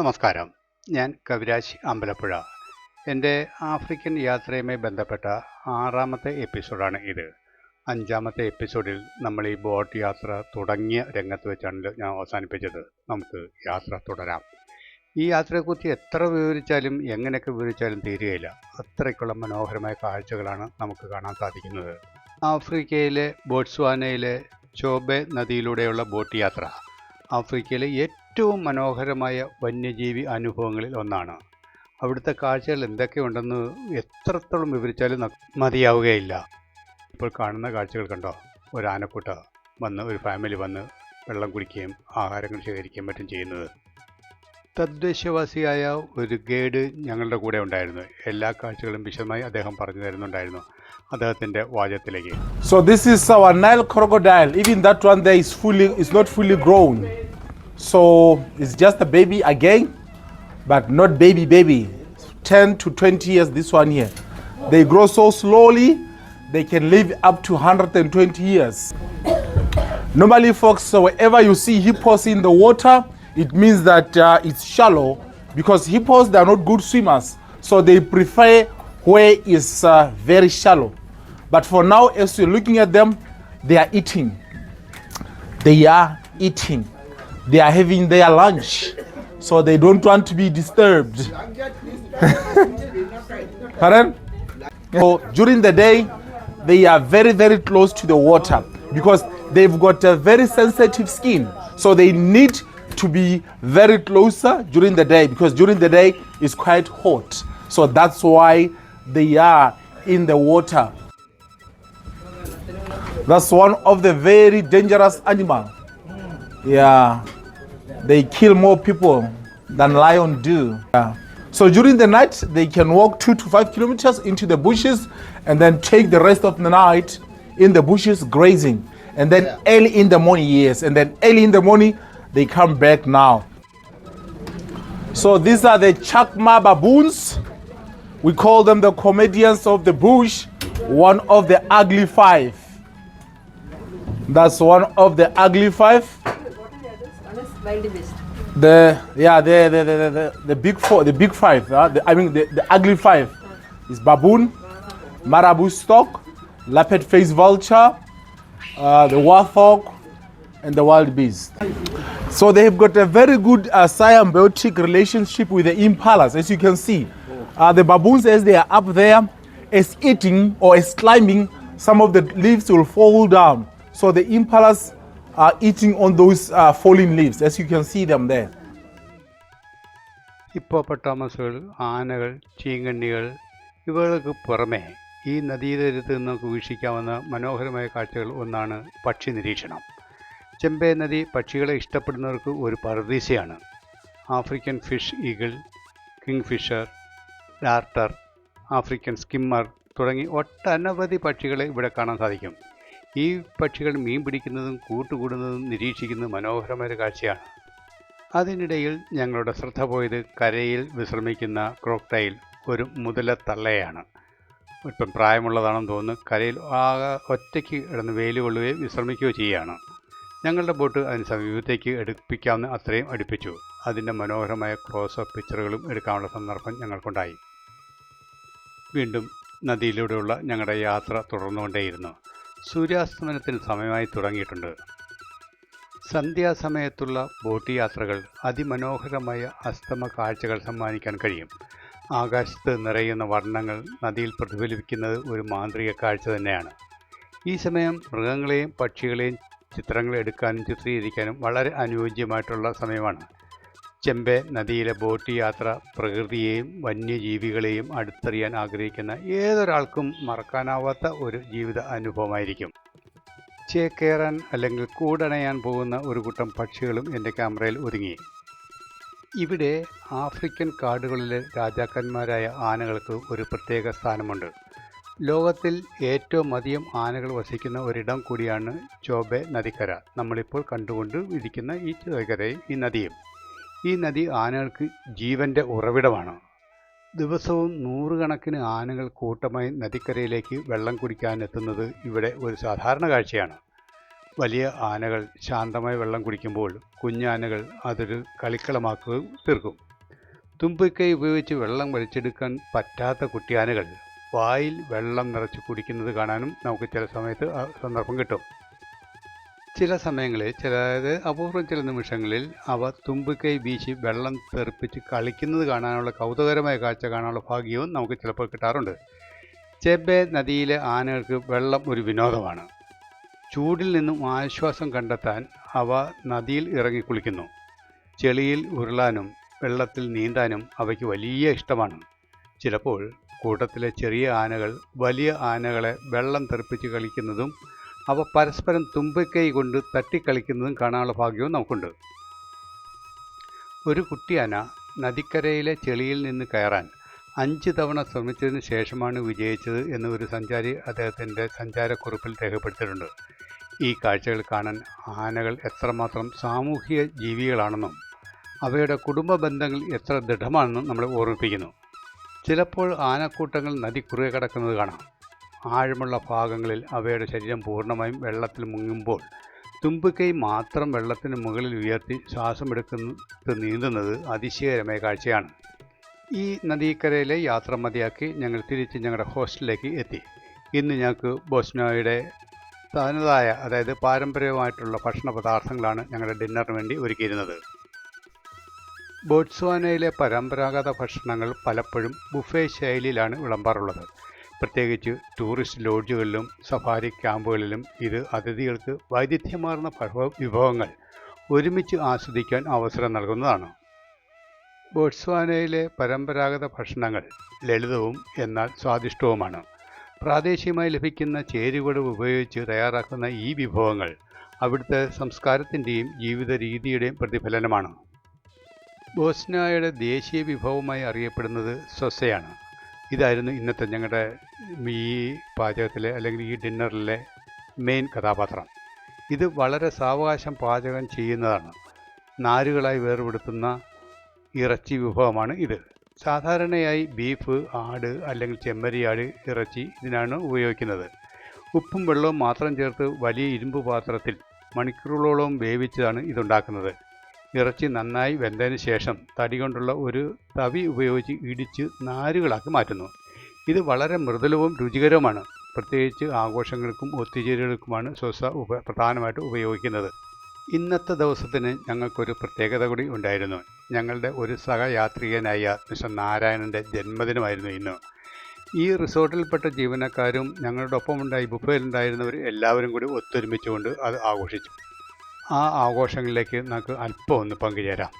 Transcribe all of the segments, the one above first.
നമസ്കാരം. ഞാൻ കവിരാജ് അമ്പലപ്പുഴ. എന്റെ ആഫ്രിക്കൻ യാത്രയുമായി ബന്ധപ്പെട്ട ആറാമത്തെ എപ്പിസോഡാണ് ഇത്. അഞ്ചാമത്തെ എപ്പിസോഡിൽ നമ്മൾ ഈ ബോട്ട് യാത്ര തുടങ്ങിയ രംഗത്ത് വെച്ചാണ് ഞാൻ അവസാനിപ്പിച്ചത്. നമുക്ക് യാത്ര തുടരാം. ഈ യാത്രയെക്കുറിച്ച് എത്ര വിവരിച്ചാലും എങ്ങനെയൊക്കെ വിവരിച്ചാലും തീരുകയില്ല. അത്രയ്ക്കുള്ള മനോഹരമായ കാഴ്ചകളാണ് നമുക്ക് കാണാൻ സാധിക്കുന്നത്. ആഫ്രിക്കയിലെ ബോട്സ്വാനയിലെ ചോബെ നദിയിലൂടെയുള്ള ബോട്ട് യാത്ര. ആഫ്രിക്കയിലെ ഏറ്റവും മനോഹരമായ വന്യജീവി അനുഭവങ്ങളിൽ ഒന്നാണ്. അവിടുത്തെ കാഴ്ചകൾ എന്തൊക്കെയുണ്ടെന്ന് എത്രത്തോളം വിവരിച്ചാലും മതിയാവുകയില്ല. ഇപ്പോൾ കാണുന്ന കാഴ്ചകൾ കണ്ടോ? ഒരു ആനക്കൂട്ട വന്ന് ഒരു ഫാമിലി വന്ന് വെള്ളം കുടിക്കുകയും ആഹാരങ്ങൾ ശേഖരിക്കുകയും മറ്റും ചെയ്യുന്നത്. തദ്ദേശവാസിയായ ഒരു ഗൈഡ് ഞങ്ങളുടെ കൂടെ ഉണ്ടായിരുന്നു. എല്ലാ കാഴ്ചകളും വിശദമായി അദ്ദേഹം പറഞ്ഞു തരുന്നുണ്ടായിരുന്നു അദ്ദേഹത്തിന്റെ വാചകത്തിലേക്ക്. So this is our Nile crocodile even that one they is fully is not fully grown. So it's just a baby again, but not baby baby. 10 to 20 years this one here. They grow so slowly, they can live up to 120 years. Normally folks, so wherever you see hippos in the water, it means that uh, it's shallow because hippos they are not good swimmers. So they prefer where is uh, very shallow. But for now, as you're looking at them, they are eating. They are eating. They are having their lunch. So they don't want to be disturbed. Pardon? So during the day, they are very, very close to the water because they've got a very sensitive skin. So they need to be very closer during the day because during the day it's quite hot. So that's why they are in the water. That's one of the very dangerous animal. Yeah, they kill more people than lion do. Yeah. So during the night, they can walk two to five kilometers into the bushes and then take the rest of the night in the bushes grazing. And then early in the morning, yes, and then early in the morning, they come back now. So these are the Chakma baboons. We call them the comedians of the bush, one of the ugly five. That's one of the ugly five. The yeah, the the, the, the, the, big four, the big five. Uh, the, I mean the, the ugly five is baboon, marabou stork, leopard face vulture, uh, the warthog, and the wild beast. So they have got a very good uh, symbiotic relationship with the impalas, as you can see. Uh, the baboons, as they are up there, is eating or is climbing, some of the leaves will fall down. So the impalas are eating on those uh, fallen leaves, as you can see them there. ഹിപ്പോപ്പൊട്ടാമസുകൾ ആനകൾ ചീങ്കണ്ണികൾ ഇവകൾക്ക് പുറമെ ഈ നദീതീരത്ത് നമുക്ക് വീക്ഷിക്കാവുന്ന മനോഹരമായ കാഴ്ചകൾ ഒന്നാണ് പക്ഷി നിരീക്ഷണം. ചെമ്പേ നദി പക്ഷികളെ ഇഷ്ടപ്പെടുന്നവർക്ക് ഒരു പർദീസയാണ്. African fish eagle kingfisher darter African skimmer തുടങ്ങി ഒട്ടനവധി പക്ഷികളെ ഇവിടെ കാണാൻ സാധിക്കും. ഈ പക്ഷികൾ മീൻ പിടിക്കുന്നതും കൂട്ടുകൂടുന്നതും നിരീക്ഷിക്കുന്നത് മനോഹരമായ കാഴ്ചയാണ്. അതിനിടയിൽ ഞങ്ങളുടെ ശ്രദ്ധ പോയത് കരയിൽ വിശ്രമിക്കുന്ന ക്രോക്ടൈൽ ഒരു മുതല തള്ളയാണ്. ഇപ്പം പ്രായമുള്ളതാണെന്ന് തോന്നുന്നു കരയിൽ ആകെ ഒറ്റയ്ക്ക് കിടന്ന് വെയിൽ വിശ്രമിക്കുകയോ ചെയ്യുകയാണ്. ഞങ്ങളുടെ ബോട്ട് അതിന് സമീപത്തേക്ക് എടുപ്പിക്കാമെന്ന് അത്രയും അടുപ്പിച്ചു. അതിന്റെ മനോഹരമായ ക്ലോസപ്പ് പിക്ചറുകളും എടുക്കാനുള്ള സന്ദർഭം ഞങ്ങൾക്കുണ്ടായി. വീണ്ടും നദിയിലൂടെയുള്ള ഞങ്ങളുടെ യാത്ര തുടർന്നുകൊണ്ടേയിരുന്നു. സൂര്യാസ്തമനത്തിന് സമയമായി തുടങ്ങിയിട്ടുണ്ട്. സന്ധ്യാസമയത്തുള്ള ബോട്ട് യാത്രകൾ അതിമനോഹരമായ അസ്തമ കാഴ്ചകൾ സമ്മാനിക്കാൻ കഴിയും. ആകാശത്ത് നിറയുന്ന വർണങ്ങൾ നദിയിൽ പ്രതിഫലിപ്പിക്കുന്നത് ഒരു മാന്ത്രിക കാഴ്ച തന്നെയാണ്. ഈ സമയം മൃഗങ്ങളെയും പക്ഷികളെയും ചിത്രങ്ങൾ എടുക്കാനും ചിത്രീകരിക്കാനും വളരെ അനുയോജ്യമായിട്ടുള്ള സമയമാണ്. ചെമ്പെ നദിയിലെ ബോട്ട് യാത്ര പ്രകൃതിയെയും വന്യജീവികളെയും അടുത്തറിയാൻ ആഗ്രഹിക്കുന്ന ഏതൊരാൾക്കും മറക്കാനാവാത്ത ഒരു ജീവിത അനുഭവമായിരിക്കും. ചേക്കേറാൻ അല്ലെങ്കിൽ കൂടണയാൻ പോകുന്ന ഒരു കൂട്ടം പക്ഷികളും എന്റെ ക്യാമറയിൽ ഒതുങ്ങി. ഇവിടെ ആഫ്രിക്കൻ കാടുകളിലെ രാജാക്കന്മാരായ ആനകൾക്ക് ഒരു പ്രത്യേക സ്ഥാനമുണ്ട്. ലോകത്തിൽ ഏറ്റവും അധികം ആനകൾ വസിക്കുന്ന ഒരിടം കൂടിയാണ് ചോബെ നദിക്കര. നമ്മളിപ്പോൾ കണ്ടുകൊണ്ട് ഇരിക്കുന്ന ഈ ചോബക്കരയും ഈ നദിയും. ഈ നദി ആനകൾക്ക് ജീവന്റെ ഉറവിടമാണ്. ദിവസവും നൂറുകണക്കിന് ആനകൾ കൂട്ടമായി നദിക്കരയിലേക്ക് വെള്ളം കുടിക്കാൻ എത്തുന്നത് ഇവിടെ ഒരു സാധാരണ കാഴ്ചയാണ്. വലിയ ആനകൾ ശാന്തമായി വെള്ളം കുടിക്കുമ്പോൾ കുഞ്ഞാനകൾ അതൊരു കളിക്കളമാക്കുകയും തീർക്കും. തുമ്പിക്കൈ ഉപയോഗിച്ച് വെള്ളം വലിച്ചെടുക്കാൻ പറ്റാത്ത കുട്ടിയാനകൾ വായിൽ വെള്ളം നിറച്ച് കുടിക്കുന്നത് കാണാനും നമുക്ക് ചില സമയത്ത് സന്ദർഭം കിട്ടും. ചില സമയങ്ങളിൽ അതായത് അപൂർവം ചില നിമിഷങ്ങളിൽ അവ തുമ്പിക്കൈ വീശി വെള്ളം തെറിപ്പിച്ച് കളിക്കുന്നത് കാണാനുള്ള കൗതുകരമായ കാഴ്ച കാണാനുള്ള ഭാഗ്യവും നമുക്ക് ചിലപ്പോൾ കിട്ടാറുണ്ട്. ചെബെ നദിയിലെ ആനകൾക്ക് വെള്ളം ഒരു വിനോദമാണ്. ചൂടിൽ നിന്നും ആശ്വാസം കണ്ടെത്താൻ അവ നദിയിൽ ഇറങ്ങി കുളിക്കുന്നു. ചെളിയിൽ ഉരുളാനും വെള്ളത്തിൽ നീന്താനും അവയ്ക്ക് വലിയ ഇഷ്ടമാണ്. ചിലപ്പോൾ കൂട്ടത്തിലെ ചെറിയ ആനകൾ വലിയ ആനകളെ വെള്ളം തെറിപ്പിച്ച് കളിക്കുന്നതും അവ പരസ്പരം തുമ്പിക്കൈ കൊണ്ട് തട്ടിക്കളിക്കുന്നതും കാണാനുള്ള ഭാഗ്യവും നമുക്കുണ്ട്. ഒരു കുട്ടിയാന നദിക്കരയിലെ ചെളിയിൽ നിന്ന് കയറാൻ അഞ്ച് തവണ ശ്രമിച്ചതിന് ശേഷമാണ് വിജയിച്ചത് എന്ന് ഒരു സഞ്ചാരി അദ്ദേഹത്തിന്റെ സഞ്ചാരക്കുറിപ്പിൽ രേഖപ്പെടുത്തിയിട്ടുണ്ട്. ഈ കാഴ്ചകൾ കാണാൻ ആനകൾ എത്രമാത്രം സാമൂഹിക ജീവികളാണെന്നും അവയുടെ കുടുംബ ബന്ധങ്ങൾ എത്ര ദൃഢമാണെന്നും നമ്മളെ ഓർമ്മിപ്പിക്കുന്നു. ചിലപ്പോൾ ആനക്കൂട്ടങ്ങൾ നദി കുറുകെ കിടക്കുന്നത് കാണാം. ആഴമുള്ള ഭാഗങ്ങളിൽ അവയുടെ ശരീരം പൂർണമായും വെള്ളത്തിൽ മുങ്ങുമ്പോൾ തുമ്പിക്കൈ മാത്രം വെള്ളത്തിന് മുകളിൽ ഉയർത്തി ശ്വാസമെടുക്കുന്നത് നീന്തുന്നത് അതിശയകരമായ കാഴ്ചയാണ്. ഈ നദീക്കരയിലെ യാത്ര മതിയാക്കി ഞങ്ങൾ തിരിച്ച് ഞങ്ങളുടെ ഹോസ്റ്റലിലേക്ക് എത്തി. ഇന്ന് ഞങ്ങൾക്ക് ബോസ്നോയുടെ തനതായ അതായത് പാരമ്പര്യമായിട്ടുള്ള ഭക്ഷണ പദാർത്ഥങ്ങളാണ് ഞങ്ങളുടെ ഡിന്നറിന് വേണ്ടി ഒരുക്കിയിരുന്നത്. ബോട്സ്വാനയിലെ പരമ്പരാഗത ഭക്ഷണങ്ങൾ പലപ്പോഴും ബുഫേ ശൈലിയിലാണ് വിളമ്പാറുള്ളത്. പ്രത്യേകിച്ച് ടൂറിസ്റ്റ് ലോഡ്ജുകളിലും സഫാരി ക്യാമ്പുകളിലും ഇത് അതിഥികൾക്ക് വൈവിധ്യമാർന്ന ഭവ- വിഭവങ്ങൾ ഒരുമിച്ച് ആസ്വദിക്കാൻ അവസരം നൽകുന്നതാണ്. ബോട്സ്വാനയിലെ പരമ്പരാഗത ഭക്ഷണങ്ങൾ ലളിതവും എന്നാൽ സ്വാദിഷ്ടവുമാണ്. പ്രാദേശികമായി ലഭിക്കുന്ന ചേരുവകൾ ഉപയോഗിച്ച് തയ്യാറാക്കുന്ന ഈ വിഭവങ്ങൾ അവിടുത്തെ സംസ്കാരത്തിന്റെയും ജീവിത രീതിയുടെയും പ്രതിഫലനമാണ്. ബോസ്നായയുടെ ദേശീയ വിഭവമായി അറിയപ്പെടുന്നത് സൊസയാണ്. ഇതായിരുന്നു ഇന്നത്തെ ഞങ്ങളുടെ ഈ പാചകത്തിലെ അല്ലെങ്കിൽ ഈ ഡിന്നറിലെ മെയിൻ കഥാപാത്രം. ഇത് വളരെ സാവകാശം പാചകം ചെയ്യുന്നതാണ്. നാരുകളായി വേർപെടുത്തുന്ന ഇറച്ചി വിഭവമാണ് ഇത്. സാധാരണയായി ബീഫ് ആട് അല്ലെങ്കിൽ ചെമ്മരിയാട് ഇറച്ചി ഇതിനാണ് ഉപയോഗിക്കുന്നത്. ഉപ്പും വെള്ളവും മാത്രം ചേർത്ത് വലിയ ഇരുമ്പ് പാത്രത്തിൽ മണിക്കൂറുകളോളം വേവിച്ചതാണ് ഇതുണ്ടാക്കുന്നത്. ഇറച്ചി നന്നായി വെന്തതിന് ശേഷം തടി കൊണ്ടുള്ള ഒരു തവി ഉപയോഗിച്ച് ഇടിച്ച് നാരുകളാക്കി മാറ്റുന്നു. ഇത് വളരെ മൃദുലവും രുചികരവുമാണ്. പ്രത്യേകിച്ച് ആഘോഷങ്ങൾക്കും ഒത്തുചേരലുകൾക്കുമാണ് സ്വസ ഉപ പ്രധാനമായിട്ട് ഉപയോഗിക്കുന്നത്. ഇന്നത്തെ ദിവസത്തിന് ഞങ്ങൾക്കൊരു പ്രത്യേകത കൂടി ഉണ്ടായിരുന്നു. ഞങ്ങളുടെ ഒരു സഹയാത്രികനായ മിസ്റ്റർ നാരായണന്റെ ജന്മദിനമായിരുന്നു ഇന്ന്. ഈ റിസോർട്ടിൽപ്പെട്ട ജീവനക്കാരും ഞങ്ങളുടെ ഒപ്പമുണ്ടായി ബുഫയിലുണ്ടായിരുന്നവർ എല്ലാവരും കൂടി ഒത്തൊരുമിച്ചുകൊണ്ട് അത് ആഘോഷിച്ചു. ആ ആഘോഷങ്ങളിലേക്ക് നമുക്ക് അല്പം ഒന്ന് പങ്കുചേരാം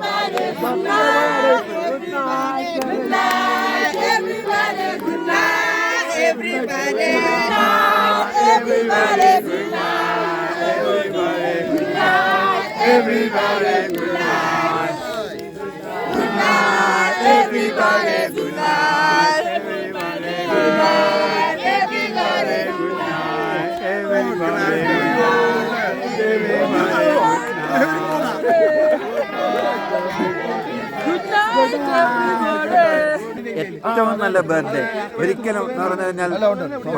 everybody. Good night. Good. Good night, everybody. Good night, everybody. Good night, everybody. Good night, everybody. Good night, everybody. ഏറ്റവും നല്ല ബർത്ത്ഡേ ഒരിക്കലും എന്ന് പറഞ്ഞു കഴിഞ്ഞാൽ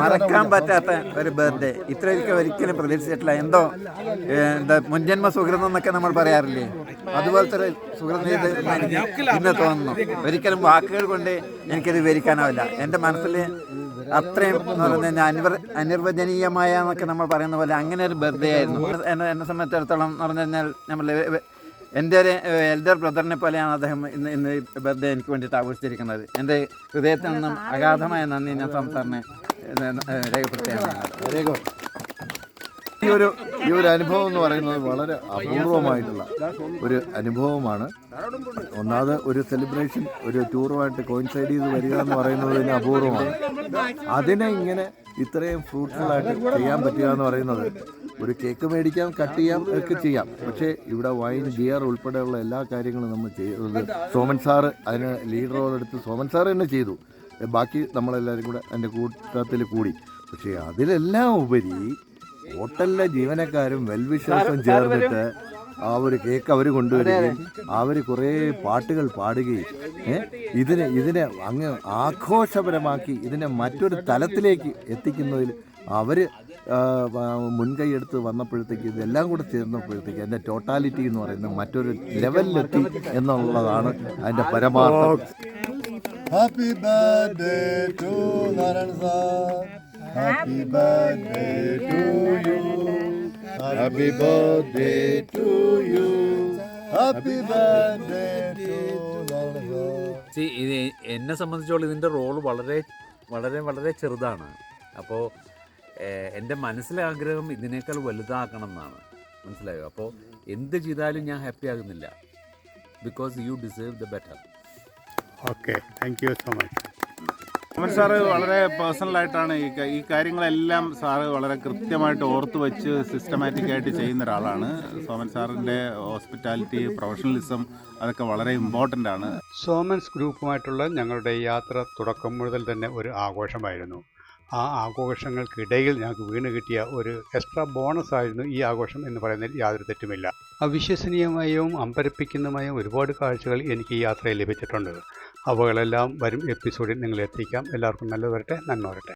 മറക്കാൻ പറ്റാത്ത ഒരു ബർത്ത്ഡേ ഇത്രയൊക്കെ ഒരിക്കലും പ്രതീക്ഷിച്ചിട്ടില്ല. എന്തോ എന്താ മുൻജന്മ സുഹൃതം എന്നൊക്കെ നമ്മൾ പറയാറില്ലേ? അതുപോലത്തെ ഒരു സുഹൃതം ഇന്ന് തോന്നുന്നു. ഒരിക്കലും വാക്കുകൾ കൊണ്ട് എനിക്കത് വിവരിക്കാനാവില്ല. എന്റെ മനസ്സിൽ അത്രയും എന്ന് കഴിഞ്ഞാൽ അനിർ അനിർവചനീയമായ എന്നൊക്കെ നമ്മൾ പറയുന്ന പോലെ അങ്ങനെ ഒരു ബർത്ത്ഡേ ആയിരുന്നു. എന്നെ സംബന്ധിച്ചിടത്തോളം എന്ന് പറഞ്ഞു കഴിഞ്ഞാൽ നമ്മൾ എന്റെ ഒരു എൽഡർ ബ്രദറിനെ പോലെയാണ് അദ്ദേഹം ഇന്ന് ഇന്ന് ബർത്ത്ഡേ എനിക്ക് വേണ്ടിയിട്ട് ആഘോഷിച്ചിരിക്കുന്നത്. എന്റെ ഹൃദയത്തിൽ നിന്നും അഗാധമായ നന്ദി ഞാൻ സംസാറിനെ രേഖപ്പെടുത്തുകയാണ്. ഈ ഒരു ഈ ഒരു അനുഭവം എന്ന് പറയുന്നത് വളരെ അപൂർവമായിട്ടുള്ള ഒരു അനുഭവമാണ്. ഒന്നാമത് ഒരു സെലിബ്രേഷൻ ഒരു ടൂറുമായിട്ട് കോയിൻസൈഡ് ചെയ്ത് വരിക എന്ന് പറയുന്നത് തന്നെ അപൂർവമാണ്. അതിനെ ഇങ്ങനെ ഇത്രയും ഫ്രൂട്ട്ഫുൾ ആയിട്ട് ചെയ്യാൻ പറ്റുക എന്ന് പറയുന്നത് ഒരു കേക്ക് മേടിക്കാം കട്ട് ചെയ്യാം ഒക്കെ ചെയ്യാം. പക്ഷേ ഇവിടെ വൈൻ ബിയർ ഉൾപ്പെടെയുള്ള എല്ലാ കാര്യങ്ങളും നമ്മൾ ചെയ്തത് സോമൻ സാറ് അതിന് ലീഡർ റോൾ എടുത്ത് സോമൻ സാർ തന്നെ ചെയ്തു. ബാക്കി നമ്മളെല്ലാവരും കൂടെ അതിന്റെ കൂട്ടത്തിൽ കൂടി. പക്ഷേ അതിലെല്ലാം ഉപരി ഹോട്ടലിലെ ജീവനക്കാരും വെൽവിശ്വാസം ചേർന്നിട്ട് ആ ഒരു കേക്ക് അവർ കൊണ്ടുവരികയും അവർ കുറേ പാട്ടുകൾ പാടുകയും ഇതിനെ ഇതിനെ അങ്ങ് ആഘോഷപരമാക്കി ഇതിനെ മറ്റൊരു തലത്തിലേക്ക് എത്തിക്കുന്നതിൽ അവർ മുൻകൈ എടുത്ത് വന്നപ്പോഴത്തേക്ക് ഇതെല്ലാം കൂടെ ചേർന്നപ്പോഴത്തേക്ക് അതിന്റെ ടോട്ടാലിറ്റി എന്ന് പറയുന്നത് മറ്റൊരു ലെവലിലെത്തി എന്നുള്ളതാണ് അതിന്റെ പരമാർത്ഥം Happy birthday to Naran sir. Happy birthday to you. Happy birthday to you. Happy birthday to Naran sir. See, ഇത് എന്നെ സംബന്ധിച്ചോളം ഇതിന്റെ റോൾ വളരെ വളരെ വളരെ ചെറുതാണ് അപ്പോൾ എന്റെ മനസ്സിലെ ആഗ്രഹം ഇതിനേക്കാൾ വലുതാക്കണം എന്നാണ് മനസ്സിലായോ? അപ്പോൾ എന്ത് ചെയ്താലും ഞാൻ ഹാപ്പി ആകുന്നില്ല. Because you deserve the better okay thank you so much Soman sir വളരെ പേഴ്സണലായിട്ടാണ് ഈ ഈ കാര്യങ്ങളെല്ലാം സാറ് വളരെ കൃത്യമായിട്ട് ഓർത്ത് വെച്ച് സിസ്റ്റമാറ്റിക് ആയിട്ട് ചെയ്യുന്ന ഒരാളാണ്. സോമൻ സാറിന്റെ ഹോസ്പിറ്റാലിറ്റി പ്രൊഫഷണലിസം അതൊക്കെ വളരെ ഇമ്പോർട്ടന്റ് ആണ്. സോമൻസ് ഗ്രൂപ്പുമായിട്ടുള്ള ഞങ്ങളുടെ യാത്ര തുടക്കം മുതൽ തന്നെ ഒരു ആഘോഷമായിരുന്നു. ആ ആഘോഷങ്ങൾക്കിടയിൽ ഞങ്ങൾക്ക് വീണ് കിട്ടിയ ഒരു എക്സ്ട്രാ ബോണസ് ആയിരുന്നു ഈ ആഘോഷം എന്ന് പറയുന്നതിൽ യാതൊരു തെറ്റുമില്ല. അവിശ്വസനീയമായും അമ്പരപ്പിക്കുന്നതുമായും ഒരുപാട് കാഴ്ചകൾ എനിക്ക് ഈ യാത്രയിൽ ലഭിച്ചിട്ടുണ്ട്. അവകളെല്ലാം വരും എപ്പിസോഡിൽ നിങ്ങളെത്തിക്കാം എല്ലാവർക്കും നല്ലത് വരട്ടെ നന്മ വരട്ടെ.